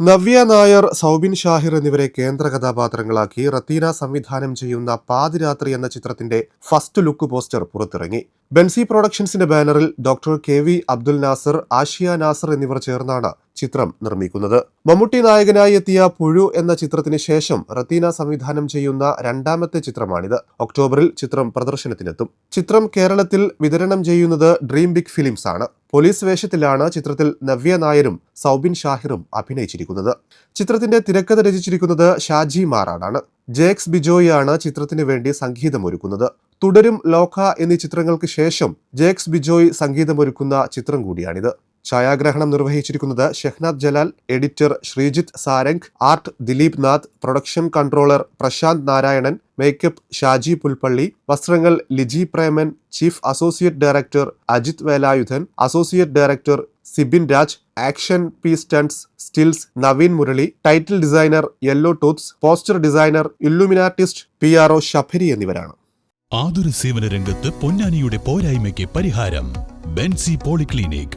നവ്യ നായർ സൗബിൻ ഷാഹിർ എന്നിവരെ കേന്ദ്ര കഥാപാത്രങ്ങളാക്കി റത്തീന സംവിധാനം ചെയ്യുന്ന പാതിരാത്രി എന്ന ചിത്രത്തിന്റെ ഫസ്റ്റ് ലുക്ക് പോസ്റ്റർ പുറത്തിറങ്ങി. ബെൻസി പ്രൊഡക്ഷൻസിന്റെ ബാനറിൽ doctor K V Abdul Nasar Ashiya Nasar എന്നിവർ ചേർന്നാണ് ചിത്രം നിർമ്മിക്കുന്നത്. മമ്മൂട്ടി നായകനായി എത്തിയ പുഴു എന്ന ചിത്രത്തിന് ശേഷം റത്തീന സംവിധാനം ചെയ്യുന്ന രണ്ടാമത്തെ ചിത്രമാണിത്. ഒക്ടോബറിൽ ചിത്രം പ്രദർശനത്തിനെത്തും. ചിത്രം കേരളത്തിൽ വിതരണം ചെയ്യുന്നത് ഡ്രീം ബിഗ് ഫിലിംസ് ആണ്. പോലീസ് വേഷത്തിലാണ് ചിത്രത്തിൽ നവ്യ നായരും സൗബിൻ ഷാഹിറും അഭിനയിച്ചിരിക്കുന്നത്. ചിത്രത്തിന്റെ തിരക്കഥ രചിച്ചിരിക്കുന്നത് ഷാജി മാറാടാണ് ജേക്സ് ബിജോയാണ് ചിത്രത്തിന് വേണ്ടി സംഗീതമൊരുക്കുന്നത്. തുടരും ലോക എന്നീ ചിത്രങ്ങൾക്ക് ശേഷം ജേക്സ് ബിജോയ് സംഗീതമൊരുക്കുന്ന ചിത്രം കൂടിയാണിത്. ഛായാഗ്രഹണം നിർവഹിച്ചിരിക്കുന്നത് Shehnad Jalal editor Sreejith Sarang art Dileep Nath production controller Prashanth Narayanan makeup Shaji Pulpally വസ്ത്രങ്ങൾ Liji Preman chief associate director Ajith Velayudhan associate director Sibin Raj action P stunts stills Naveen Murali title designer yellow tooths poster designer illuminartist P R O Shafari എന്നിവരാണ്. ആതുര സേവന രംഗത്ത് പൊന്നാനിയുടെ പോരായ്മയ്ക്ക് പരിഹാരം Benzy polyclinic.